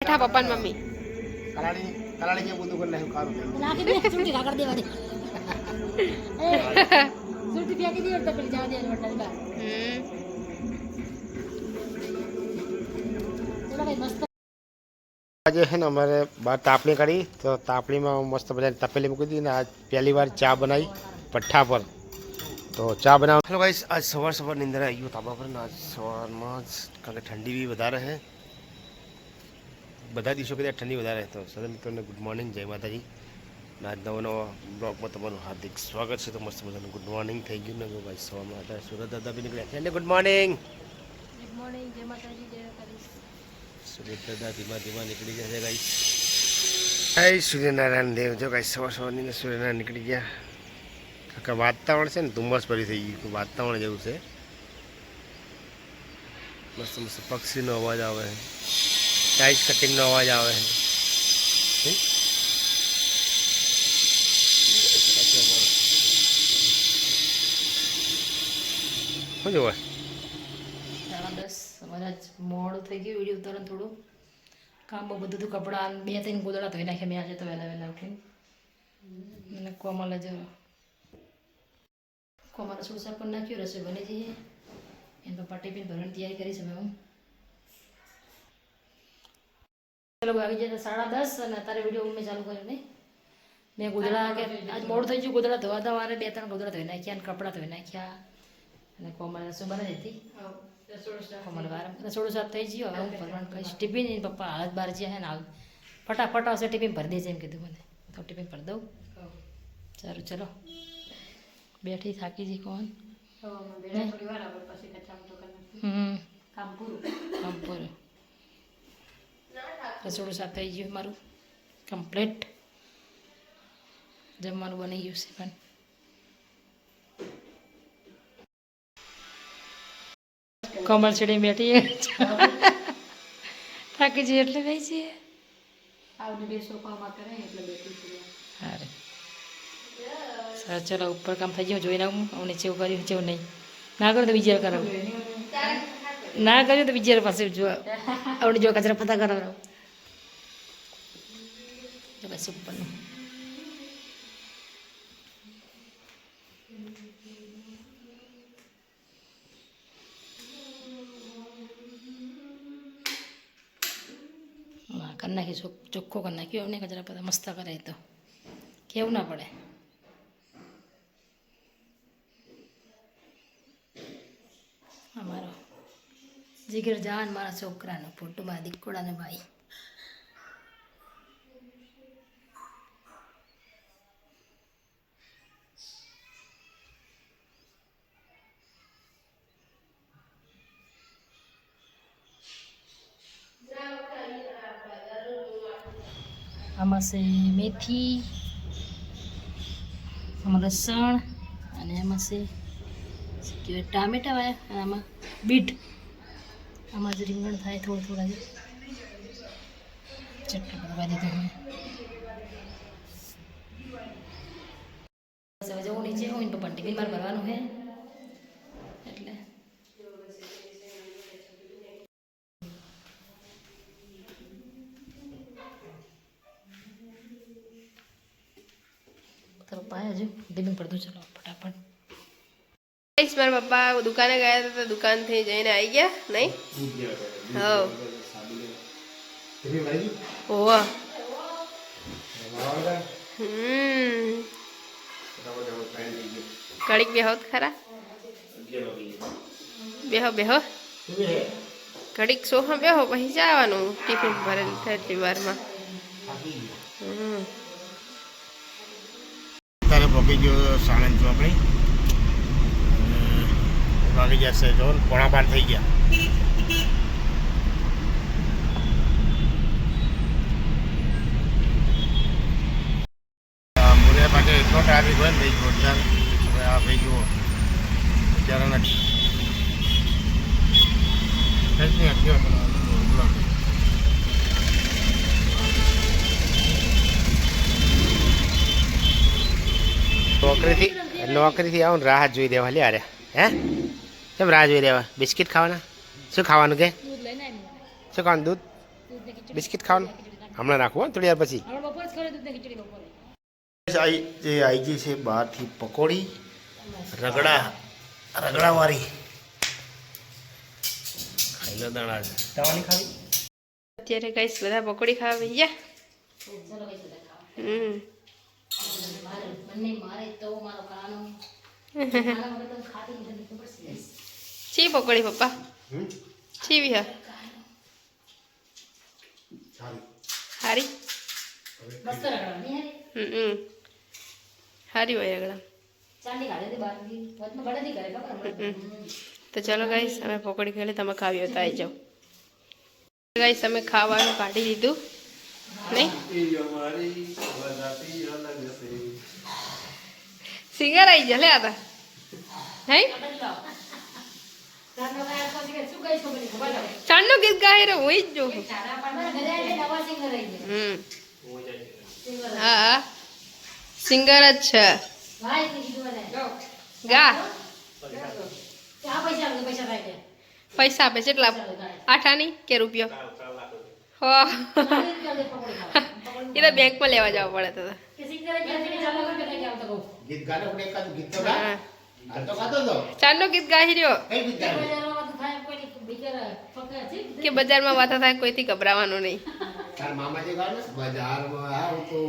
બેઠા પપ્પા ને મમ્મી કલાડી કલાડી જેવું બધું કરી નાખ્યું કામ લાગે બે ચૂંટી કાકડ દેવાની એ ચૂંટી ફેંકી દીધી એટલે પેલી જવા દે વટાણ બા હમ ચલો ભાઈ મસ્ત આજે છે ને અમારે બહાર તાપણી કરી તો તાપણીમાં મસ્ત બધા તપેલી મૂકી દીધી ને આજ પહેલી વાર ચા બનાવી પઠ્ઠા પર તો ચા બનાવ હેલો ગાઈસ આજ સવાર સવાર નિંદર આવી ગયું તાપા પર ને આજ સવારમાં જ કારણ કે ઠંડી બી વધારે છે બધા દિવસો કદાચ ઠંડી વધારે તો સદન મિત્રોને ગુડ મોર્નિંગ જય માતાજી. આજ નવો નવો બ્લોગમાં તમારું હાર્દિક સ્વાગત છે. તો મસ્ત મજાનું ગુડ મોર્નિંગ થઈ ગયું ને. ભાઈ સવારમાં હતા સુરત દાદા બી નીકળ્યા છે. ગુડ મોર્નિંગ ગુડ મોર્નિંગ જય માતાજી જય સુરત દાદા ધીમા ધીમા નીકળી જશે ભાઈ જય સૂર્યનારાયણ દેવ જો કાંઈ સવાર સવારની સૂર્યનારાયણ નીકળી ગયા. આખા વાતાવરણ છે ને ધુમ્મસ ભરી થઈ ગયું. વાતાવરણ જેવું છે. મસ્ત મસ્ત પક્ષીનો અવાજ આવે. ટાઈસ કટિંગનો અવાજ આવે. છે? શું જોવે? દસ આજ મોડું થઈ ગયું, વીડિયો ઉતારણ થોડું. કામ બહુ બધું કપડાં બે ત્રણ ગોદડા ધોઈ નાખ્યા, મેં આજે તો વહેલા વહેલા ઉઠીને. મને કોમલ જ કોમલ સાફ કરી નાખ્યું, રસોઈ બની જઈએ. એના પપ્પા ટિફિન ભરવાની તૈયારી કરી છે મેં હું. ચલો આવી જાય સાડા દસ અને અત્યારે વીડિયો મેં ચાલુ કર્યો નહીં. મેં ગોદડા કે આજ મોડું થઈ ગયું ગોદડા ધોવા હતા મારે બે ત્રણ ગોદડા ધોઈ નાખ્યા અને કપડાં ધોઈ નાખ્યા. અને કોમલ રસોઈ બનાવી હતી. કોમલ વાર રસોડું સાફ થઈ ગયો હવે હું ભરવાનું કહીશ. ટિફિન પપ્પા હાથ બહાર હે ને આવ. ફટાફટ આવશે ટિફિન ભરી દેજે એમ કીધું મને. તો ટિફિન ભરી દઉં. સારું ચલો. બેઠી થાકી જઈ કોણ? હમ કામ પૂરું કામ પૂરું રસોડું સાફ થઈ ગયું મારું. કમ્પ્લેટ જમવાનું બની ગયું છે પણ. કમર ચડી બેઠી થાકી જઈએ એટલે રહી છીએ સારું સારું ચલો ઉપર કામ થઈ ગયું જોઈને આવું. હું નીચે કર્યું જેવું નહીં. ના કર્યું તો બીજી કરાવું. ના કર્યું તો બીજી પાસે જો. આવડે જો કચરા પતા કરાવ. બસ ઉપરનું કરી નાખીશું ચોખ ચોખ્ખો કરી નાખ્યો એમને કચરા બધા મસ્ત કરે તો કેવું ના પડે અમારો જીગર જાન મારા છોકરાનો ફોટો મારા દીકોડાનો ભાઈ આમાં છે મેથી, આમાં લસણ, અને એમાં છે કહેવાય, ટામેટા વાયા અને આમાં બીટ. આમાં જ રીંગણ થાય થોડું થોડા ચટણી કરવા દીધું મેં. જવું નીચે, હું પપ્પા ટિફિન મારે ભરવાનું છે એટલે તો પપ્પા ટિફિન ચલો ફટાફટ. ગાઈસ મારા પપ્પા દુકાને ગયા હતા તો દુકાનથી જઈને આવી ગયા નહીં? હવ ઓવા હમ. કડીક બેહો ખરા. બેહો બેહો. ઘડીક સોફા બેહો પછી જવાનું ટિફિન ભરેલ થતી વારમાં. હમ. પહોંચી ગયો સાણંદ ચોકડી વાગી જશે જો પોણા બાર થઈ ગયા. નોકરીથી આવું રાહ જોઈ દેવા લે અરે હે? કેમ રાહ જોઈ દેવા? બિસ્કિટ ખાવાના? શું ખાવાનું કે? શું ખાવાનું દૂધ? દૂધ બિસ્કિટ ખાવાનું? હમણાં રાખવું થોડી વાર પછી. જ ખાલી દૂધ ને ખીચડી બપોરે. આઈ જે આવી ગઈ છે બહારથી પકોડી રગડા રગડાવાળી. ખાઈ લો દાણા તમારી ખાવી અત્યારે કઈશ બધા પકોડી ખાવા ખાવા. હમ. મારે તો કાનો. છે. ચી પકોડી પપ્પા. છી ચી વી હા. સારી મસ્ત હારી? હારી હોય રગડા. તે ચલો ગાઈસ અમે પકોડી ખાઈ તમે ખાવી હોય તો આવી જાઓ. ગાઈસ અમે ખાવાનું કાઢી દીધું. નહીં? સિંગર આવી જલે આ તો નહીં ચાંદનો ગીત ગાય રે હું જ જોઉં. હમ હા હા સિંગર જ છે. ગા. પૈસા આપે છે એટલા આઠાની કે રૂપિયો હો. એ તો બેંકમાં લેવા જવા પડે તો. ગીત ગાતો પણ એકાદું ગીત તો ગા આ તો ગાતો તો. ચાંદનું ગીત ગાઈ રહ્યો. કે બજારમાં વાતો થાય કોઈથી ગભરાવાનું નહીં. તાર બજારમાં આવતો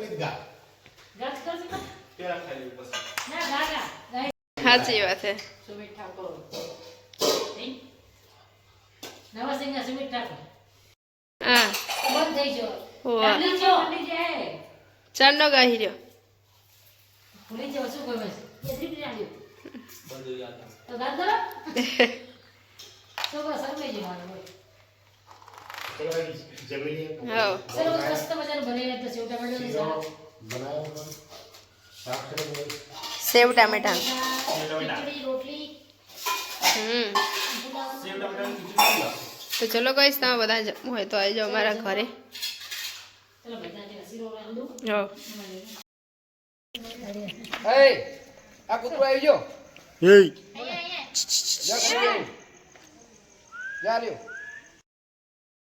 ગીત ગા. સાચી વાત છે? નવા સિંગર સુમિત ઠાકોર. હા. બંધ થઈ ગયો. ભૂલી ગયો, ભૂલી જાય. ચાંદનો ગાઈ રહ્યો. ભૂલી શું તો સેવ ટામેટા રોટલી. તો ચલો કહીશ તમે બધા જમવું હોય તો આવી જાઓ મારા ઘરે. આ કૂતરો આવી ગયો.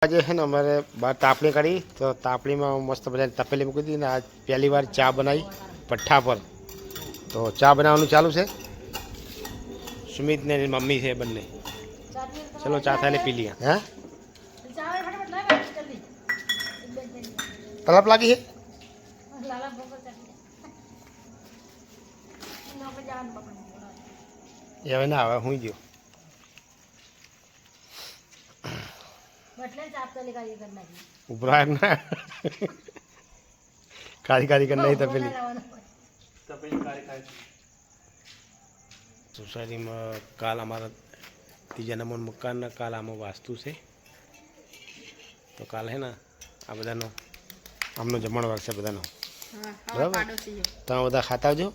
આજે છે ને અમારે બહાર તાપણી કરી તો તાપણીમાં મસ્ત બધાને તપેલી મૂકી દીધી ને આજ પહેલી વાર ચા બનાવી પઠ્ઠા પર. તો ચા બનાવવાનું ચાલુ છે. સુમિત ને એની મમ્મી છે બંને ચલો ચા થાય પી લઈએ હા ચાવે ફટાફટ લાવ, જલ્દી. તલપ લાગી છે લાલા ભોગો ચાલી નોકરી જવાનું પકડવું. એ હવે ના હવે હું ગયો એટલે જ આપતલી કાઢી કરી નાખી. ઉભરાય ના કાળી કાળી કરી નહીં તપેલી લાવવાનું. સોસાયટીમાં કાલ અમારા ત્રીજા નંબર મકાનના કાલ આમાં વાસ્તુ છે. તો કાલ હે ને આ બધાનો આમનો જમણવાર છે બધાનો. બરાબર? તમે બધા ખાતા આવજો.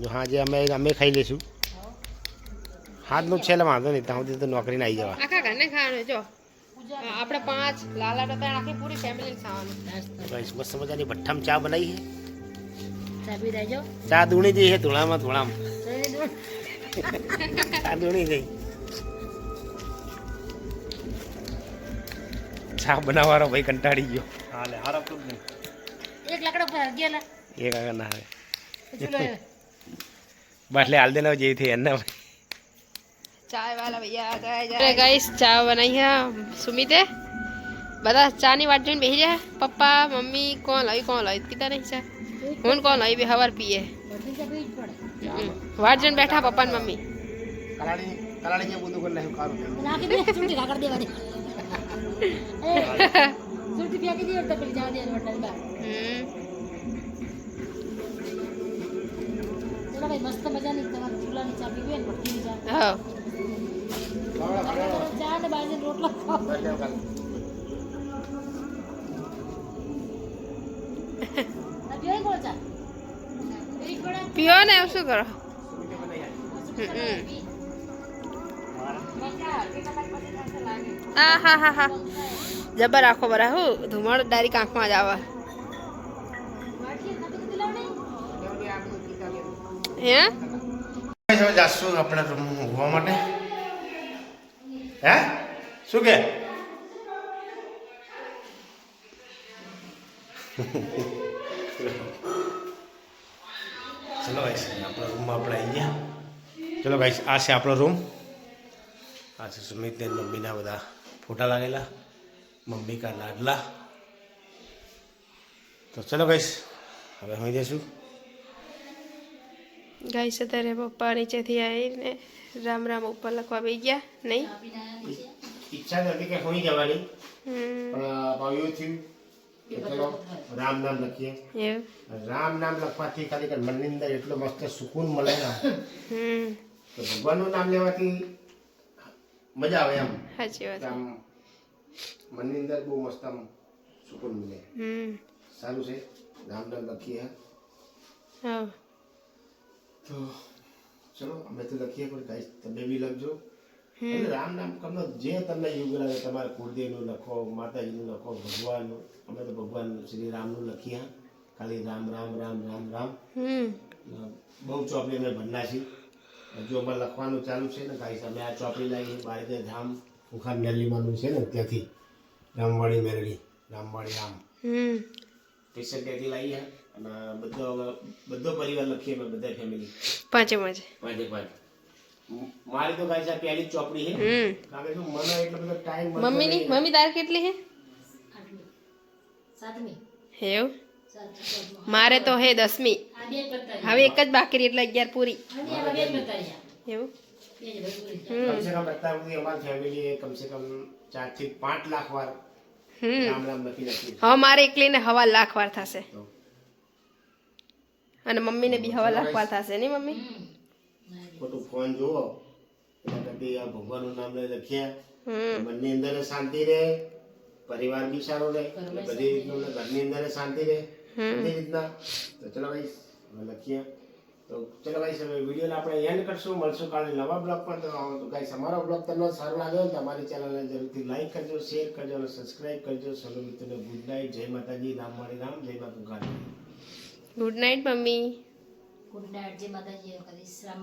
જો હા જે અમે અમે ખાઈ લઈશું. હાથનું છેલ્લે વાંધો નહીં ત્યાં સુધી તો નોકરીને આવી જવા. આખા ઘરને ખાવાનું જો. આપણે પાંચ લાલા હતા આખી પૂરી ફેમિલી ખાવાનું. તો મસ્ત મજાની ભઠ્ઠામ ચા બનાવી છે. ચા પી દેજો. ચા દૂણી જઈ છે ધોળામાં ધોળામાં. જલ્દી દૂર. ચા દૂણી જઈ ચા બનાવવાનો ભાઈ કંટાળી ગયો એક લાકડા પર હરગી આલા. એ કાકા ના આવે ચૂલો એ. બાટલે હાલ દેના જે થઈ એના ચાય વાલા ભૈયા આ ગયા અરે ગાઈસ ચા બનાવી હે સુમિતે બધા ચાની વાટ જોઈને બેસી જાય પપ્પા મમ્મી કોણ લાવી કોણ લાવી પીતા નહીં ચા હું કોણ લાવી બે હવાર પીએ બધી ચા પીવી જ પડે. હમ. વાટ જોઈને બેઠા પપ્પા ને મમ્મી કલાડી કલાડી જે બધું કરી નાખ્યું ખારું નાખી દે, ચૂંટી કાકડ દેવાની. એ, ચૂંટી ફેંકી દે એટલે પેલી જવા દે વટાની બહાર. હમ ચલો ભાઈ, મસ્ત મજાની તમારે ચૂલાની ચા પીવી હોય ને ભઠ્ઠીની ચા. હો ચા ને બહાર જઈને રોટલો ખાઓ. આ પીવાય કોણ ચા? જ ને એવું શું કરો? આ હા હા હા. જબર આખો બરા, હું. ધુમાડો ડાયરેક્ટ કાંખમાં જ આવે. હે? જાશું આપણે ઊંઘવા માટે. હે? શું કે? ચલો ગાઈસ આપણા રૂમમાં આપણે આવી ગયા ચલો ગાઈસ આ છે આપણો રૂમ આ છે સુમિત ને મમ્મીના બધા ફોટા લાગેલા. મમ્મી કા લાડલા તો ચલો ગાઈસ હવે હોઈ જઈશું. ગાઈસ અત્યારે પપ્પા નીચેથી આવીને રામ રામ ઉપર લખવા બે ગયા નહીં? ઈચ્છા નથી કે હોઈ જવાની. પણ ભાવ્યું થયું. ચલો રામ નામ લખીએ. રામ નામ લખવાથી ખાલી મનની અંદર એટલો મસ્ત સુકૂન મળે ને. હમ. તો ભગવાનનું નામ લેવાથી મજા આવે એમ. સાચી વાત. આમ મનની અંદર બહુ મસ્ત આમ સુકૂન મળે. સારું છે. રામ નામ લખીએ. તો ચલો અમે તો લખીએ પણ ગાઈસ તમે બી લખજો. એટલે રામ નામ તમને જે તમને યોગ લાગે તમારે કુળદેવનું લખો માતાજીનું લખો ભગવાનનું. અમે તો ભગવાન શ્રી રામનું લખીએ ખાલી રામ રામ રામ રામ રામ. બહુ ચોપડી અમે ભણના છીએ હજુ અમારે લખવાનું ચાલુ છે ને કાંઈ અમે આ ચોપડી લાવીએ બારે ધામ ઉખાન મેરલીમાંનું છે ને ત્યાંથી. રામવાડી મેરડી રામવાડી રામ. પૈસા ત્યાંથી લાવીએ અને બધો બધો પરિવાર લખીએ અમે બધા ફેમિલી પાંચે પાંચે. પાંચે પાંચ. મારી તો ગાઈસ આ પહેલી ચોપડી હે. હમ. કારણ કે શું મને એટલો બધો ટાઈમ મમ્મીની? મમ્મી તાર કેટલી છે સાતમી. હેવ મારે તો હે દસમી. હવે એક જ બાકી રહી એટલે અગિયાર પૂરી. એવું? બે કમ સે કમ અત્યાર સુધી અમારી ફેમિલીએ કમ સે કમ ચારથી પાંચ લાખ વાર હમ. રામ રામ લખી હવે મારે એકલીને હવા લાખ વાર થશે. અને મમ્મીને બી હવા લાખ વાર થશે નહીં મમ્મી? ખોટું ફોન જુઓ એના કરતી આ ભગવાનનું નામ લઈ લખ્યા. મનની અંદર શાંતિ રહે પરિવાર બી સારો રહે બધી રીતનું ઘર ઘરની અંદર શાંતિ રહે. બધી રીતના. તો ચલો ભાઈ લખીએ. તો ચલો ભાઈ હવે વિડીયોને આપણે એન્ડ કરશું. મળશું કાલે નવા બ્લોગ પર. તો તો ગાઈસ અમારો બ્લોગ તમને સારો લાગ્યો તો અમારી ચેનલને જરૂરથી લાઈક કરજો શેર કરજો અને સબસ્ક્રાઇબ કરજો. સલો મિત્રોને ગુડ નાઇટ જય માતાજી. રામ મારી રામ જય માતા ગાડી good night mummy. Good night જય માતાજી કરીશ રામ